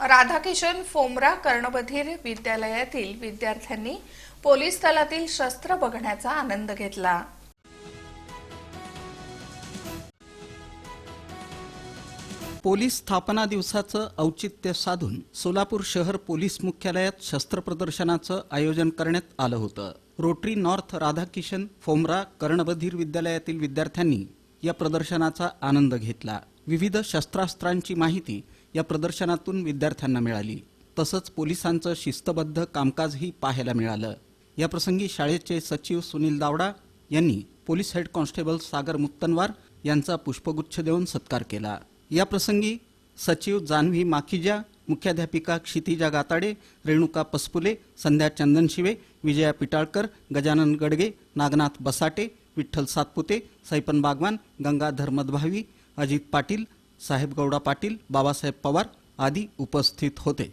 राधाकिशन फोमरा कर्णबधीर विद्यालयातील विद्यार्थ्यांनी पोलीस दलातील शस्त्र बघण्याचा आनंद घेतला. पोलीस स्थापना दिवसाचं औचित्य साधून सोलापूर शहर पोलीस मुख्यालयात शस्त्र प्रदर्शनाचं आयोजन करण्यात आलं होतं. रोटरी नॉर्थ राधाकिशन फोमरा कर्णबधीर विद्यालयातील विद्यार्थ्यांनी या प्रदर्शनाचा आनंद घेतला. विविध शस्त्रास्त्रांची माहिती या प्रदर्शनातून विद्यार्थ्यांना मिळाली. तसंच पोलिसांचं शिस्तबद्ध कामकाजही पाहायला मिळालं. याप्रसंगी शाळेचे सचिव सुनील दावडा यांनी police head constable Sagar Muttanwar यांचा पुष्पगुच्छ देऊन सत्कार केला. याप्रसंगी सचिव जान्हवी माखिजा मुख्याध्यापिका क्षितिजा गाताडे रेणुका पसपुले संध्या चंदनशिवे विजया पिटाळकर गजानन गडगे नागनाथ बसाटे विठ्ठल सातपुते सैपन बागवान गंगाधर मदभावी अजित पाटील साहेब गौडा पाटील बाबासाहेब पवार आदी उपस्थित होते.